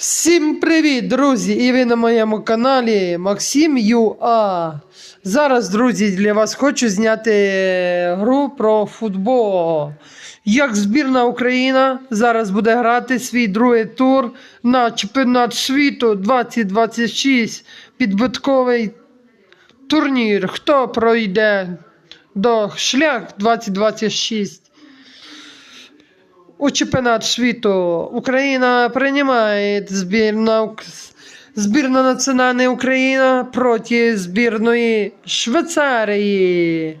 Всім привіт, друзі! І ви на моєму каналі Максим ЮА. Зараз, друзі, для вас хочу зняти гру про футбол. Як збірна Україна зараз буде грати свій другий тур на чемпіонат світу 2026 підбитковий турнір. Хто пройде до шлях 2026? У чемпіонат світу Україна приймає збірна, збірна національна Україна проти збірної Швейцарії.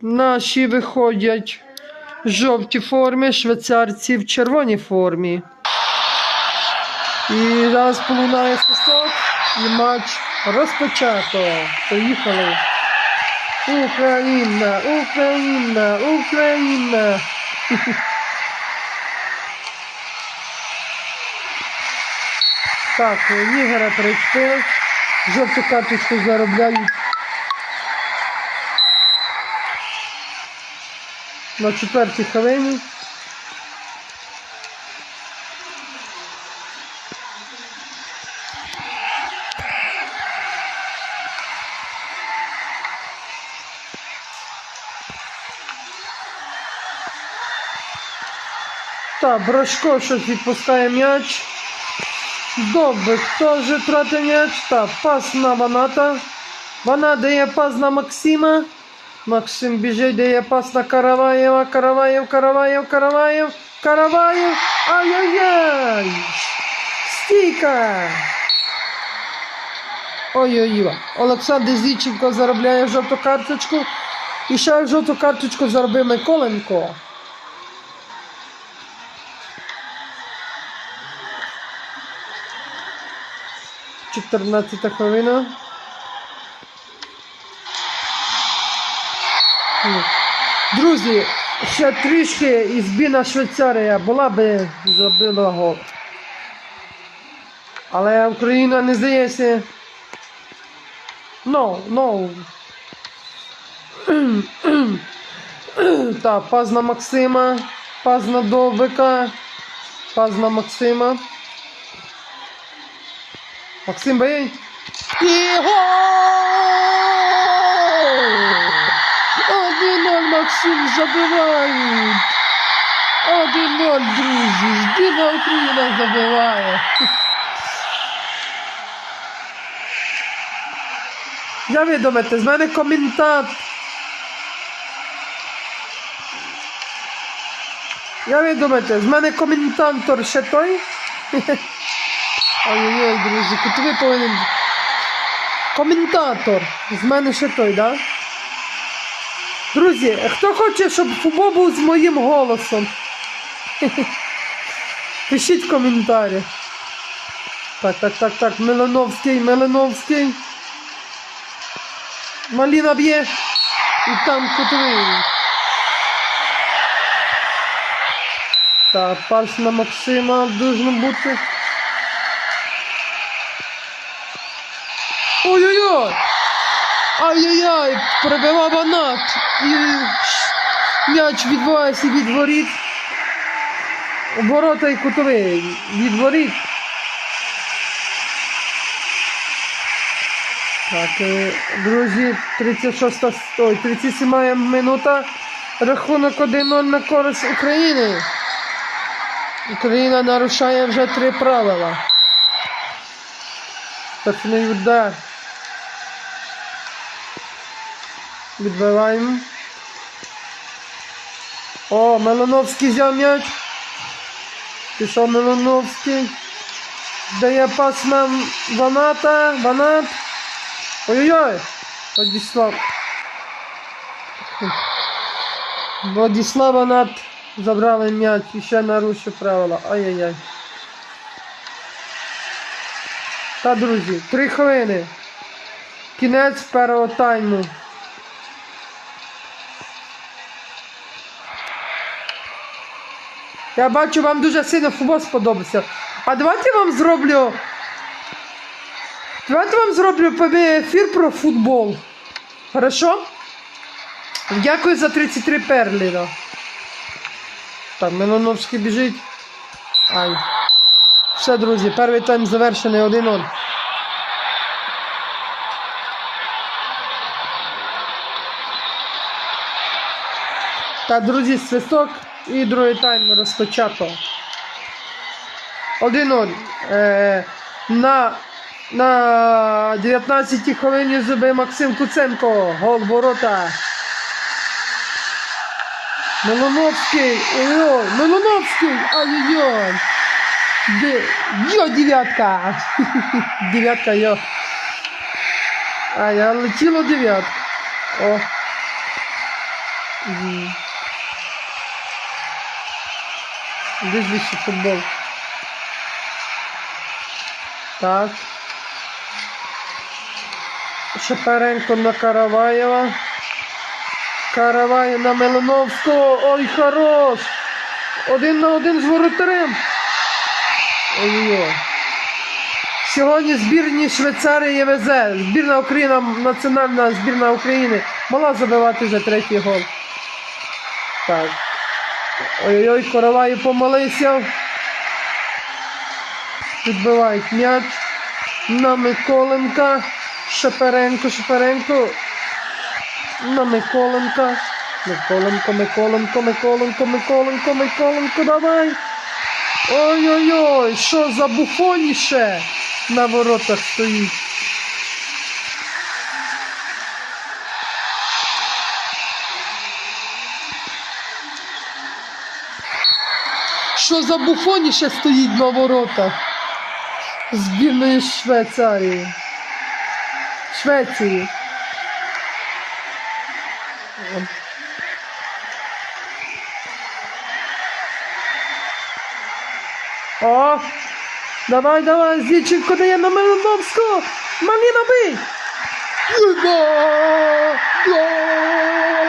Наші виходять в жовтій формі, швейцарці в червоній формі. І зараз полунає свисток і матч розпочато. Поїхали. Україна, Україна, Україна. Так, Ігора перечпив. Жовту карточку заробляють. На четвертій хвилині. Так, Брашко щось відпускає м'яч. Добре, хто вже тратить м'яч? Так, пас на Ваната. Вона дає пас на Максима. Максим біжить, дає пас на Караваєва. Караваєв, Караваєв, Караваєв, Караваєв. Ай-яй-яй! Стійка! Ой-ой-ой. Олександр Зіченко заробляє жовту карточку. І ще жовту карточку заробив Миколенко. 14 хвилина. Ну. Друзі, ще трішки і збірна Швейцарія була би забила гол. Але Україна не здається. No, no. Так, паз на Максима, паз на Довбика, паз на Максима. Максим бей. І гол! 1-0 Максим забиває. 1-0, друзі. Збірна Україна забиває. Я ви думаєте, з мене коментат. Я ви думаєте, з мене коментатор ще той? Ой-ой-ой, друзі, кутовий повинен. Коментатор. З мене ще той, да? Друзі, хто хоче, щоб футбол був з моїм голосом? Пишіть коментарі. Так, так, так, так, Милановський, Милановський. Маліна б'є. І там кутовий. Так, пас на Максима должно бути. Ой-ой-ой! Ай-яй-яй! Пробивав Анат! І м'яч відбувається від воріт. Ворота і кутовий. Від воріт. Так, е, друзі, 36 ой, 37 минута. Рахунок 1-0 на користь України. Україна нарушає вже три правила. Штрафний удар. Відбиваємо. О, Милановський взяв м'яч. Пішов Милановський. Дає пас на Ваната. Ванат. Ой-ой-ой. Владислав. Владислав Ванат. Забрали м'яч і ще нарушив правила. Ай-яй-яй. Та, друзі, три хвилини. Кінець першого тайму. Я бачу, вам дуже сильно футбол сподобався. А давайте вам зроблю. Давайте вам зроблю ефір про футбол. Хорошо? Дякую за 33 перліна. Так, Милановський біжить. Ай. Все, друзі, перший тайм завершений 1-0. Так, друзі, свисток і другий тайм розпочато. 1-0. Е, на, на 19 хвилині забив Максим Куценко. Гол ворота. Милоновський. Ой-ой, Милоновський. Ай-ой-ой. Йо, дев'ятка. дев'ятка, йо. А, я летіло дев'ятка. О. Де футбол? Так. Шапаренко на Караваєва. Караваєв на Милановського. Ой, хорош! Один на один з воротарем. Ой-ой. Сьогодні збірні Швейцарії везе. Збірна Україна, національна збірна України мала забивати за третій гол. Так. Ой-ой, Караваєв помолився. Відбивають м'яч. На Миколенка. Шаперенко, Шаперенко. На Миколенка. Миколенко, Миколенко, Миколенко, Миколенко, Миколенко, давай. Ой-ой-ой, що за буфоніше на воротах стоїть. Що за буфоніше стоїть на воротах збірної Швейцарії? Швеції. О! Давай, давай, Зіченко дає на Милановського! Маліна бий! Гол! Гол!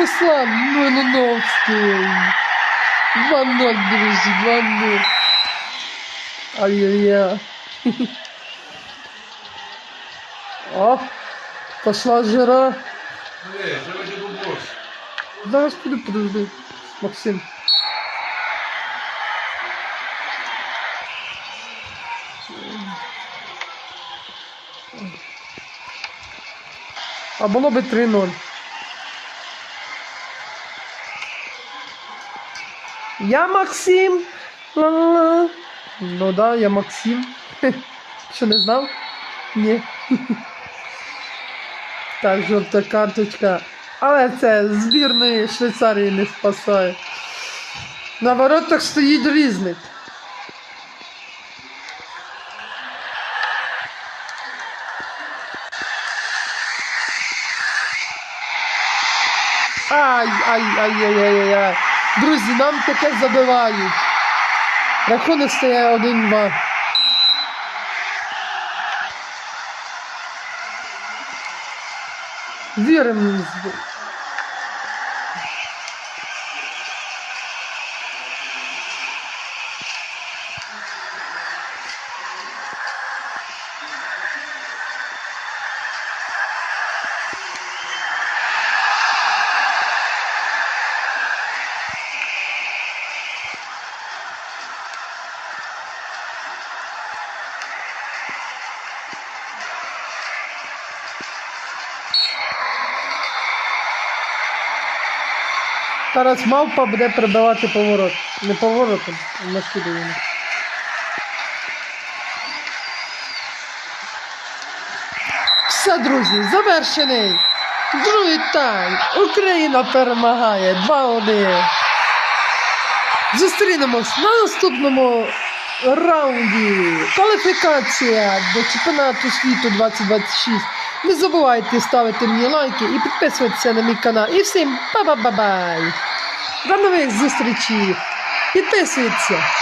Руслан Милановський! 2-0, друзі, 2-0. Ай-яй-яй. О, пошла жира. Ей, треба тебе бос. Зараз піду, подожди. Максим. А було би 3-0. Я Максим. Ла-ла-ла. Ну да, я Максим. Що не знав? Ні. Так, жовта карточка. Але це збірної Швейцарії не спасає. На воротах стоїть різник. Ай, ай, ай, ай, ай, ай. Друзі, нам таке забивають. Рахунок стає 1-2. Віримо. Зараз мавпа буде прибивати поворот. Не поворотом, а накидуємо. Все, друзі, завершений. Другий тайм. Україна перемагає 2-1. Зустрінемось на наступному раунді. Кваліфікація до чемпіонату світу 2026. Не забувайте ставити мені лайки і підписуватися на мій канал. І всім па-ба-ба-бай! До нових зустрічей! Підписуйтесь!